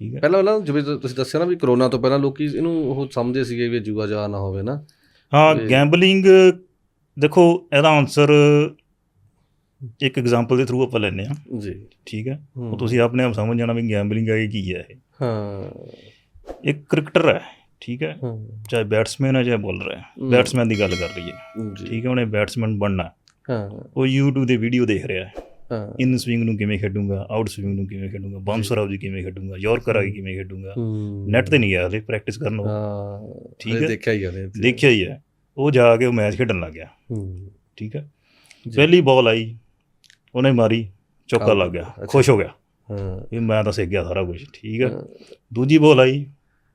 ਠੀਕ ਹੈ। ਪਹਿਲਾਂ ਪਹਿਲਾਂ ਜਿਵੇਂ ਤੁਸੀਂ ਦੱਸਿਆ ਨਾ ਵੀ ਕਰੋਨਾ ਤੋਂ ਪਹਿਲਾਂ ਲੋਕੀ ਇਹਨੂੰ ਉਹ ਸਮਝਦੇ ਸੀਗੇ ਵੀ ਜੂਆ ਜਾ ਨਾ ਹੋਵੇ ਨਾ। ਹਾਂ ਗੈਂਬਲਿੰਗ ਦੇਖੋ ਇਹਦਾ ਆਨਸਰ ਇੱਕ ਐਗਜ਼ਾਮਪਲ ਦੇ ਥਰੂ ਆਪਾਂ ਲੈਨੇ ਆ ਜੀ। ਠੀਕ ਹੈ। ਉਹ ਤੁਸੀਂ ਆਪਣੇ ਆਪ ਸਮਝ ਜਾਣਾ ਵੀ ਗੈਂਬਲਿੰਗ ਹੈ ਕੀ ਹੈ ਇਹ। ਹਾਂ। ਇੱਕ ਕ੍ਰਿਕਟਰ ਹੈ ਠੀਕ ਹੈ। ਚਾਹੇ ਬੈਟਸਮੈਨ ਹੈ ਚਾਹੇ ਬੋਲਰ ਹੈ। ਬੈਟਸਮੈਨ ਦੀ ਗੱਲ ਕਰ ਲਈਏ। ਠੀਕ ਹੈ ਉਹਨੇ ਬੈਟਸਮੈਨ ਬਣਨਾ ਹੈ। ਉਹ YouTube ਦੇ ਵੀਡੀਓ ਦੇਖ ਰਿਹਾ ਹਾਂ। ਇਨ ਸਵਿੰਗ ਨੂੰ ਕਿਵੇਂ ਖੇਡੂੰਗਾ ਆਊਟ ਸਵਿੰਗ ਨੂੰ ਕਿਵੇਂ ਖੇਡੂੰਗਾ ਬਾਉਂਸਰ ਆਊਟ ਕਿਵੇਂ ਖੇਡੂੰਗਾ ਯਾਰਕਰ ਆ ਕਿਵੇਂ ਖੇਡੂੰਗਾ। ਨੈਟ ਤੇ ਨਹੀਂ ਗਿਆ ਹਲੇ ਪ੍ਰੈਕਟਿਸ ਕਰਨ ਉਹ ਹਾਂ ਠੀਕ ਹੈ। ਦੇਖਿਆ ਹੀ ਆ ਨੇ ਦੇਖਿਆ ਹੀ ਹੈ ਉਹ ਜਾ ਕੇ ਉਹ ਮੈਚ ਖੇਡਣ ਲੱਗ ਗਿਆ। ਹੂੰ। ਠੀਕ ਹੈ? ਜੀ। ਪਹਿਲੀ ਬਾਲ ਆਈ ਉਹਨੇ ਮਾਰੀ ਚੌਕਾ ਲੱਗ ਗਿਆ। ਖੁਸ਼ ਹੋ ਗਿਆ। ਹਾਂ। ਵੀ ਮੈਂ ਤਾਂ ਸਿੱਖ ਗਿਆ ਸਾਰਾ ਕੁਝ ਠੀਕ ਹੈ? ਦੂਜੀ ਬਾਲ ਆਈ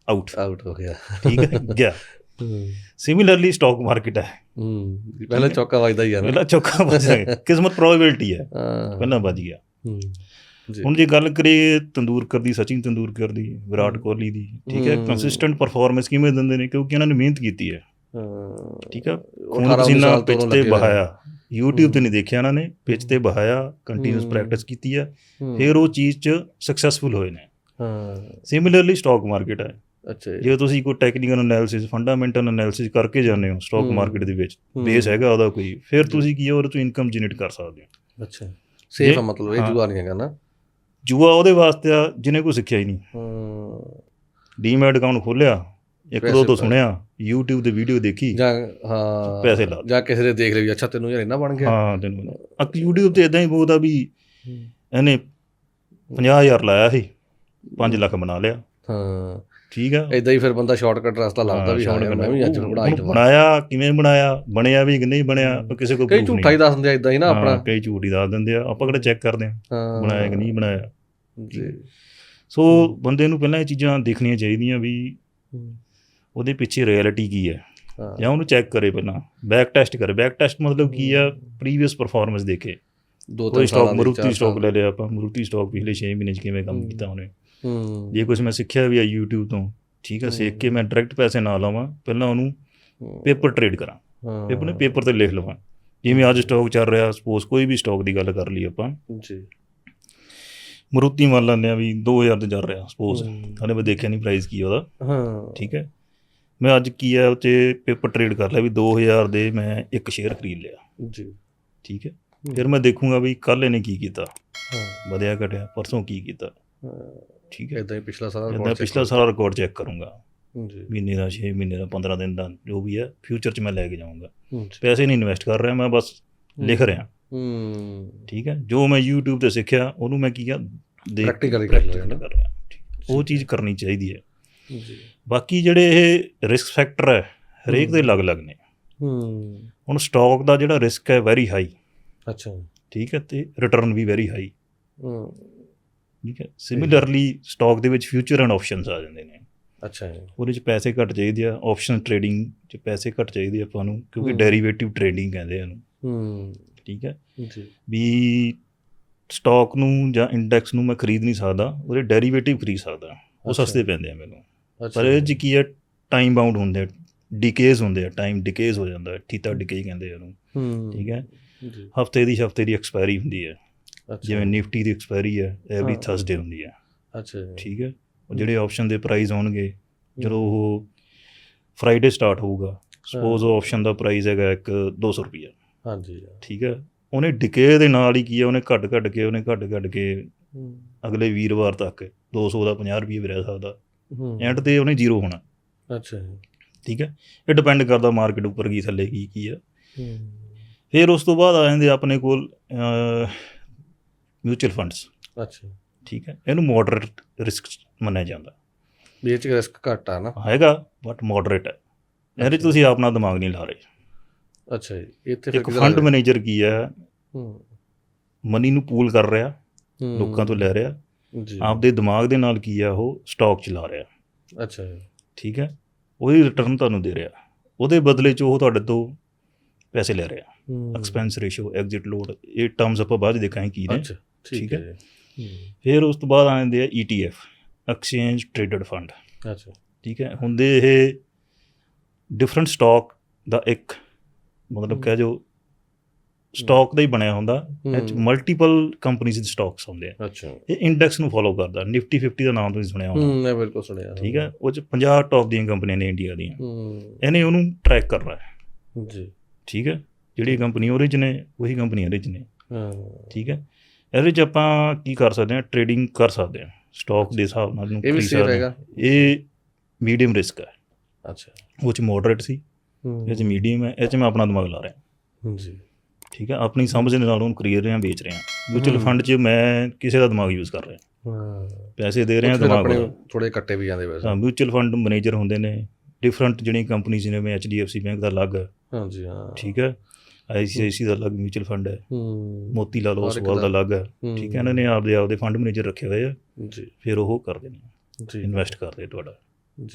ਆਊਟ ਆਊਟ ਹੋ ਗਿਆ। ਠੀਕ ਹੈ? ਗਿਆ। ਸਿਮਿਲਰਲੀ ਸਟਾਕ ਮਾਰਕੀਟ ਹੈ। ਹੂੰ ਪਹਿਲਾਂ ਚੌਕਾ ਵੱਜਦਾ ਹੀ ਆ ਪਹਿਲਾਂ ਚੌਕਾ ਵੱਜ ਗਿਆ ਕਿਸਮਤ ਪ੍ਰੋਬੇਬਿਲਟੀ ਹੈ। ਪਹਿਲਾਂ ਵੱਜ ਗਿਆ। ਹੂੰ ਹੁਣ ਜੇ ਗੱਲ ਕਰੀਏ ਤੰਦੂਰਕਰ ਦੀ ਸਚਿਨ ਤੰਦੂਰਕਰ ਦੀ ਵਿਰਾਟ। ਕੋਹਲੀ ਦੀ ਠੀਕ ਹੈ। ਕੰਸਿਸਟੈਂਟ ਪਰਫਾਰਮੈਂਸ ਕਿਵੇਂ ਦਿੰਦੇ ਨੇ? ਕਿਉਂਕਿ ਉਹਨਾਂ ਨੇ ਮਿਹਨਤ ਕੀਤੀ ਹੈ। ਠੀਕ ਹੈ ਖੂਨ 18 ਪਸੀਨਾ ਪਿੱਚ ਤੇ। ਬਹਾਇਆ। YouTube ਤੇ। ਨਹੀਂ ਦੇਖਿਆ ਇਹਨਾਂ ਨੇ। ਪਿੱਚ ਤੇ ਬਹਾਇਆ ਕੰਟੀਨਿਊਸ। ਪ੍ਰੈਕਟਿਸ ਕੀਤੀ ਹੂੰ। ਫਿਰ ਉਹ ਚੀਜ਼ 'ਚ ਸਕਸੈਸਫੁਲ ਹੋਏ ਨੇ। ਹਾਂ। ਸਿਮਿਲਰਲੀ ਸਟਾਕ ਮਾਰਕੀਟ ਹੈ। ਅੱਛਾ ਜੀ। ਤੁਸੀਂ ਕੋਈ ਟੈਕਨੀਕਲ ਐਨਾਲਿਸਿਸ ਫੰਡਾਮੈਂਟਲ ਐਨਾਲਿਸਿਸ ਕਰਕੇ ਜਾਂਦੇ ਹੋ ਸਟਾਕ। ਮਾਰਕੀਟ ਦੇ ਵਿੱਚ। ਬੇਸ ਹੈਗਾ ਉਹਦਾ ਕੋਈ ਫਿਰ ਤੁਸੀਂ ਕੀ ਉਹਦੇ ਤੋਂ ਇਨਕਮ ਜਨਰੇਟ ਕਰ ਸਕਦੇ ਹੋ ਅੱਛਾ ਸੇਫ ਮਤਲਬ ਇਹ। ਜੂਆ ਨਹੀਂ ਹੈਗਾ ਨਾ ਜੂਆ ਉਹਦੇ ਵਾਸਤੇ ਆ ਜਿਹਨੇ ਕੋਈ ਸਿੱਖਿਆ ਹੀ ਨਹੀਂ ਹਾਂ ਡੀਮੈਟ ਅਕਾਊਂਟ ਖੋਲਿਆ ਇੱਕ ਦੋ ਤੋਂ ਸੁਣਿਆ YouTube ਤੇ ਵੀਡੀਓ ਦੇਖੀ ਜਾਂ ਹਾਂ ਪੈਸੇ ਲਾ। ਜਾਂ ਕਿਸੇ ਦੇ ਦੇਖ ਲਈ ਅੱਛਾ ਤੈਨੂੰ ਯਾਰ ਇੰਨਾ ਬਣ ਗਿਆ ਹਾਂ ਤੈਨੂੰ ਅਕ YouTube ਤੇ ਇਦਾਂ ਹੀ ਬਹੁਤ ਆ ਵੀ। ਇਹਨੇ 50000 ਲਾਇਆ ਸੀ 5 ਲੱਖ ਬਣਾ ਲਿਆ ਹਾਂ ਠੀਕ ਆ। ਇਦਾਂ ਹੀ ਫਿਰ ਬੰਦਾ ਸ਼ਾਰਟਕਟ ਰਸਤਾ ਲੱਭਦਾ ਵੀ ਹਾਂ ਮੈਂ ਵੀ ਅੱਜ ਹੁਣ ਦਵਾਂ ਬਣਾਇਆ ਕਿਵੇਂ ਬਣਾਇਆ ਬਣਿਆ ਵੀ ਕਿ ਨਹੀਂ ਬਣਿਆ ਕਿਸੇ ਕੋਲ ਕਈ proof ਝੂਠਾ ਹੀ ਦੱਸ ਦਿੰਦੇ ਆ ਇਦਾਂ ਹੀ ਨਾ ਆਪਣਾ। ਕਈ ਝੂਠ ਹੀ ਦੱਸ ਦਿੰਦੇ ਆ ਆਪਾਂ ਕਿਹੜਾ ਚੈੱਕ ਕਰਦੇ ਆ ਬਣਾਇਆ ਕਿ ਨਹੀਂ ਬਣਾਇਆ। ਜੀ। ਸੋ ਬੰਦੇ ਨੂੰ ਪਹਿਲਾਂ ਇਹ ਚੀਜ਼ਾਂ ਦੇਖਣੀਆਂ ਚਾਹੀਦੀਆਂ ਵੀ। ਉਹਦੇ ਪਿੱਛੇ ਰਿਐਲਿਟੀ ਕੀ ਹੈ। ਜਾਂ ਉਹਨੂੰ ਚੈੱਕ ਕਰੇ ਪਹਿਲਾਂ ਬੈਕ ਟੈਸਟ ਕਰੇ। ਬੈਕ ਟੈਸਟ ਮਤਲਬ ਕੀ ਆ ਪ੍ਰੀਵੀਅਸ ਪਰਫਾਰਮੈਂਸ ਦੇਖੇ। ਦੋ ਕੋਈ ਤਿੰਨ ਸਟਾਕ ਮਰੂਤੀ ਸਟਾਕ ਲੈ ਲਿਆ ਆਪਾਂ ਮਰੂਤੀ ਸਟਾਕ ਪਿਛਲੇ 6 ਮਹੀਨੇ 'ਚ ਕਿਵੇਂ ਕੰਮ। ਕੀਤਾ ਉਹਨੇ। ਜੇ ਕੁਝ ਮੈਂ ਸਿੱਖਿਆ ਵੀ ਆ YouTube ਤੋਂ ਠੀਕ ਆ ਸਿੱਖ ਕੇ ਮੈਂ ਡਾਇਰੈਕਟ ਪੈਸੇ ਨਾ ਲਾਵਾਂ ਪਹਿਲਾਂ ਉਹਨੂੰ ਹੂੰ। ਪੇਪਰ ਟ੍ਰੇਡ ਕਰਾਂ। ਹਾਂ। ਪੇਪਰ ਨੇ ਪੇਪਰ ਤੇ ਲਿਖ ਲਵਾਂ। ਜਿਵੇਂ ਅੱਜ ਸਟਾਕ ਚੱਲ ਰਿਹਾ ਸਪੋਜ਼ ਕੋਈ ਵੀ ਸਟਾਕ ਦੀ ਗੱਲ ਕਰ ਲਈ ਆਪਾਂ। ਜੀ। ਮਰੂਤੀ ਮੰਨ ਲੈਂਦੇ ਆ ਵੀ 2000 ਤੇ ਚੱਲ ਰਿਹਾ ਸਪੋਜ਼ ਹੂੰ। ਹਾਲੇ ਮੈਂ ਦੇਖਿਆ ਨਹੀਂ ਪ੍ਰਾਈਸ ਕੀ ਉਹਦਾ। ਹਾਂ। ਠੀਕ ਹੈ। ਮੈਂ ਅੱਜ ਕੀ ਹੈ ਉਹ 'ਚ ਪੇਪਰ ਟ੍ਰੇਡ ਕਰ ਲਿਆ ਵੀ 2000 ਦੇ ਮੈਂ ਇੱਕ ਸ਼ੇਅਰ ਖਰੀਦ ਲਿਆ। ਜੀ। ਠੀਕ ਹੈ। ਫਿਰ ਮੈਂ ਦੇਖੂੰਗਾ ਵੀ ਕੱਲ ਇਹਨੇ ਕੀ ਕੀਤਾ। ਹਾਂ। ਵਧਿਆ ਘਟਿਆ ਪਰਸੋਂ ਕੀ ਕੀਤਾ। ਠੀਕ ਹੈ। ਇਦਾਂ ਹੀ ਪਿਛਲਾ ਸਾਰਾ ਇਦਾਂ record ਪਿਛਲਾ ਸਾਰਾ ਰਿਕਾਰਡ ਚੈੱਕ ਕਰੂੰਗਾ। ਕਰੋ। ਜੀ। ਮਹੀਨੇ ਦਾ 6 ਮਹੀਨੇ ਦਾ 15 ਦਿਨ ਦਾ ਜੋ ਵੀ ਹੈ ਫਿਊਚਰ 'ਚ ਮੈਂ ਲੈ ਕੇ ਜਾਊਂਗਾ। ਪੈਸੇ ਨਹੀਂ ਇਨਵੈਸਟ ਕਰ ਰਿਹਾ ਮੈਂ ਬਸ ਲਿਖ ਰਿਹਾ। ਹੂੰ। ਠੀਕ ਹੈ। ਜੋ ਮੈਂ YouTube ਤੇ ਸਿੱਖਿਆ ਉਹਨੂੰ ਮੈਂ ਕੀ ਆ Practically ਕਰ ਰਿਹਾ। ਉਹ ਚੀਜ਼ ਕਰਨੀ ਚਾਹੀਦੀ ਹੈ। ਜੀ। ਬਾਕੀ ਜਿਹੜੇ ਇਹ ਰਿਸਕ ਫੈਕਟਰ ਹੈ ਹਰੇਕ ਦੇ। ਅਲੱਗ-ਅਲੱਗ ਨੇ। ਹੂੰ। ਹੁਣ ਸਟਾਕ ਦਾ ਜਿਹੜਾ ਰਿਸਕ ਹੈ ਵੈਰੀ ਹਾਈ ਅੱਛਾ। ਠੀਕ ਹੈ। ਤੇ ਰਿਟਰਨ ਵੀ ਵੈਰੀ ਹਾਈ ਹੂੰ। ਠੀਕ ਹੈ? ਸਿਮਿਲਰਲੀ ਸਟਾਕ ਦੇ ਵਿੱਚ ਫਿਊਚਰ ਐਂਡ ਆਪਸ਼ਨਸ ਆ ਜਾਂਦੇ ਨੇ। ਅੱਛਾ ਜੀ। ਉਹਦੇ ਚ ਪੈਸੇ ਘੱਟ ਚਾਹੀਦੇ ਆ ਆਪਸ਼ਨ ਟ੍ਰੇਡਿੰਗ ਚ ਪੈਸੇ ਘੱਟ ਚਾਹੀਦੇ ਆ ਆਪਾਂ ਨੂੰ ਕਿਉਂਕਿ। ਡੈਰੀਵੇਟਿਵ ਟ੍ਰੇਡਿੰਗ ਕਹਿੰਦੇ ਆ ਇਹਨੂੰ। ਹੂੰ। ਠੀਕ ਹੈ? ਜੀ। ਵੀ ਸਟਾਕ ਨੂੰ ਜਾਂ ਇੰਡੈਕਸ ਨੂੰ ਮੈਂ ਖਰੀਦ ਨਹੀਂ ਸਕਦਾ ਉਹਦੇ ਡੈਰੀਵੇਟਿਵ ਖਰੀਦ ਸਕਦਾ। ਉਹ। ਸਸਤੇ ਪੈਂਦੇ ਆ ਮੈਨੂੰ। ਪਰ ਇਹ ਚ ਕੀ ਹੈ? ਟਾਈਮ ਬਾਉਂਡ ਹੁੰਦੇ ਆ ਡਿਕੇਜ਼ ਹੁੰਦੇ ਆ ਟਾਈਮ ਡਿਕੇਜ਼ ਹੋ ਜਾਂਦਾ ਥੀਤਾ ਡਿਕੇ ਕਹਿੰਦੇ ਆ ਉਹਨੂੰ ਹੂੰ। ਠੀਕ ਹੈ? ਜੀ। ਹਫ਼ਤੇ ਦੀ ਹਫ਼ਤੇ ਦੀ ਐਕਸਪਾਇਰੀ ਹੁੰਦੀ ਹੈ। ਜਿਵੇਂ ਨਿਫਟੀ ਦੀ ਐਕਸਪਾਇਰੀ ਹੈ ਐਵਰੀ। ਥਰਸਡੇ ਹੁੰਦੀ ਹੈ। ਅੱਛਾ ਜੀ। ਠੀਕ ਹੈ? ਉਹ ਜਿਹੜੇ ਆਪਸ਼ਨ ਦੇ ਪ੍ਰਾਈਸ ਹੋਣਗੇ ਜਦੋਂ ਉਹ ਫਰਾਈਡੇ ਸਟਾਰਟ ਹੋਊਗਾ ਸਪੋਜ਼ ਉਹ ਆਪਸ਼ਨ ਦਾ ਪ੍ਰਾਈਸ ਹੈਗਾ ਇੱਕ 200 ਰੁਪਈਆ। ਹਾਂਜੀ ਠੀਕ ਹੈ? ਉਹਨੇ ਡਿਕੇ ਦੇ ਨਾਲ ਹੀ ਕੀ ਹੈ ਉਹਨੇ ਘੱਟ ਘੱਟ ਕੇ ਉਹਨੇ ਘੱਟ ਘੱਟ ਕੇ ਅਗਲੇ ਵੀਰਵਾਰ ਤੱਕ 200 ਦਾ 50 ਰੁਪਏ ਵੀ ਰਹਿ ਸਕਦਾ। ਐਂਡ ਤੇ ਉਹਨੇ ਜ਼ੀਰੋ ਹੋਣਾ। ਅੱਛਾ ਠੀਕ ਹੈ? ਇਹ ਡਿਪੈਂਡ ਕਰਦਾ ਮਾਰਕੀਟ ਉੱਪਰ ਕੀ ਥੱਲੇ ਕੀ ਕੀ ਆ ਫਿਰ ਉਸ ਤੋਂ ਬਾਅਦ ਆ ਜਾਂਦੇ ਆਪਣੇ ਕੋਲ ਮਿਊਚੁਅਲ ਫੰਡਸ ਅੱਛਾ। ਠੀਕ ਹੈ ਇਹਨੂੰ ਮੋਡਰੇਟ ਰਿਸਕ ਮੰਨਿਆ ਜਾਂਦਾ। ਵੀ ਇਹ ਚ ਰਿਸਕ ਘੱਟ ਆ ਨਾ। ਹੈਗਾ ਬਟ ਮੋਡਰੇਟ ਹੈ। ਇਹਦੇ 'ਚ ਤੁਸੀਂ ਆਪਣਾ ਦਿਮਾਗ ਨਹੀਂ ਲਾ ਰਹੇ। ਅੱਛਾ ਜੀ ਇੱਥੇ ਇੱਕ ਫੰਡ ਮੈਨੇਜਰ ਕੀ ਹੈ? ਹੂੰ। ਮਨੀ ਨੂੰ ਪੂਲ ਕਰ ਰਿਹਾ ਲੋਕਾਂ ਤੋਂ ਲੈ ਰਿਹਾ। ਜੀ। ਆਪਦੇ ਦਿਮਾਗ ਦੇ ਨਾਲ ਕੀ ਆ ਉਹ? ਸਟਾਕ ਚਲਾ ਰਿਹਾ। ਅੱਛਾ ਜੀ। ਠੀਕ ਹੈ ਉਹਦੀ ਰਿਟਰਨ ਤੁਹਾਨੂੰ ਦੇ ਰਿਹਾ। ਉਹਦੇ ਬਦਲੇ 'ਚ ਉਹ ਤੁਹਾਡੇ ਤੋਂ ਪੈਸੇ ਲੈ ਰਿਹਾ। ਐਕਸਪੈਂਸ ਰੇਸ਼ੀਓ ਐਗਜ਼ਿਟ ਲੋਡ ਇਹ ਟਰਮਸ ਆਪਾਂ ਬਾਅਦ ਦੇਖਾਂਗੇ ਕੀ ਨੇ। ਅੱਛਾ। ਠੀਕ ਹੈ ਫਿਰ ਉਸ ਤੋਂ ਬਾਅਦ ਆ ਜਾਂਦੇ ਆ ETF ਐਕਸਚੇਂਜ ਟ੍ਰੇਡਡ ਫੰਡ ਅੱਛਾ। ਠੀਕ ਹੈ ਹੁੰਦੇ ਇਹ ਡਿਫਰੈਂਟ ਸਟਾਕ ਦਾ ਇੱਕ ਮਤਲਬ। ਕਹਿ ਜੋ ਸਟਾਕ ਦਾ ਹੀ ਬਣਿਆ ਹੁੰਦਾ ਇਹ। ਮਲਟੀਪਲ ਕੰਪਨੀਜ਼ ਦੇ ਸਟਾਕਸ ਹੁੰਦੇ ਆ। ਅੱਛਾ। ਇਹ ਇੰਡੈਕਸ ਨੂੰ ਫੋਲੋ ਕਰਦਾ ਨਿਫਟੀ 50 ਦਾ ਨਾਮ ਤੁਸੀਂ ਸੁਣਿਆ ਹੋਣਾ। ਹੂੰ ਮੈਂ ਬਿਲਕੁਲ ਸੁਣਿਆ। ਠੀਕ ਹੈ ਉਹ 'ਚ 50 ਟੌਪ ਦੀਆਂ ਕੰਪਨੀਆਂ ਨੇ ਇੰਡੀਆ ਦੀਆਂ। ਹੂੰ। ਇਹਨੇ ਉਹਨੂੰ ਟਰੈਕ ਕਰਨਾ ਹੈ ਜੀ। ਠੀਕ ਹੈ ਜਿਹੜੀ ਕੰਪਨੀ ਉਹਦੇ 'ਚ ਨੇ ਉਹੀ ਕੰਪਨੀ ਇਹਦੇ 'ਚ ਨੇ। ਹਾਂ। ਠੀਕ ਹੈ ਇਹਦੇ 'ਚ ਆਪਾਂ ਕੀ ਕਰ ਸਕਦੇ ਹਾਂ ਟ੍ਰੇਡਿੰਗ ਕਰ ਸਕਦੇ ਹਾਂ। ਸਟਾਕ ਦੇ ਹਿਸਾਬ ਨਾਲ ਇਹਨੂੰ ਇਹ ਵੀ ਸੇਫ। ਹੈਗਾ। ਇਹ ਮੀਡੀਅਮ ਰਿਸਕ ਹੈ। ਅੱਛਾ। ਉਹ 'ਚ ਮੋਡਰੇਟ ਸੀ ਇਹ 'ਚ ਮੀਡੀਅਮ ਹੈ ਇਹ 'ਚ ਮੈਂ ਆਪਣਾ ਦਿਮਾਗ ਲਾ ਰਿਹਾ। ਜੀ ਠੀਕ ਹੈ ਆਪਣੀ ਸਮਝ ਦੇ ਨਾਲ ਉਹਨੂੰ ਖਰੀਦ ਰਿਹਾ ਵੇਚ ਰਿਹਾ ਮਿਊਚੁਅਲ। ਫੰਡ 'ਚ ਮੈਂ ਕਿਸੇ ਦਾ ਦਿਮਾਗ ਯੂਜ਼ ਕਰ ਰਿਹਾ। ਹਾਂ। ਪੈਸੇ ਦੇ ਰਿਹਾ ਦਿਮਾਗ ਆਪਣੇ। ਥੋੜੇ ਕੱਟੇ ਵੀ ਜਾਂਦੇ ਵੈਸੇ। ਹਾਂ ਮਿਊਚੁਅਲ ਫੰਡ ਮੈਨੇਜਰ ਹੁੰਦੇ ਨੇ। ਡਿਫਰੈਂਟ ਜਿਹੜੀਆਂ ਕੰਪਨੀਆਂ ਨੇ ਜਿਵੇਂ HDFC ਬੈਂਕ ਦਾ ਅਲੱਗ। ਹੈ ਹਾਂਜੀ ਹਾਂ। ਠੀਕ ਹੈ। ICICI ਦਾ ਅਲੱਗ ਮਿਊਚੁਅਲ ਫੰਡ ਹੈ। ਹੂੰ। ਮੋਤੀ ਲਾਲ ਓਸਵਾਲ ਦਾ। ਅਲੱਗ ਹੈ। ਹੂੰ। ਠੀਕ ਹੈ ਇਹਨਾਂ ਨੇ ਆਪਦੇ ਆਪਦੇ ਫੰਡ ਮੈਨੇਜਰ ਰੱਖੇ ਹੋਏ ਆ। ਜੀ। ਫਿਰ ਉਹ ਕਰਦੇ ਨੇ ਜੀ। ਇਨਵੈਸਟ ਕਰਦੇ ਤੁਹਾਡਾ।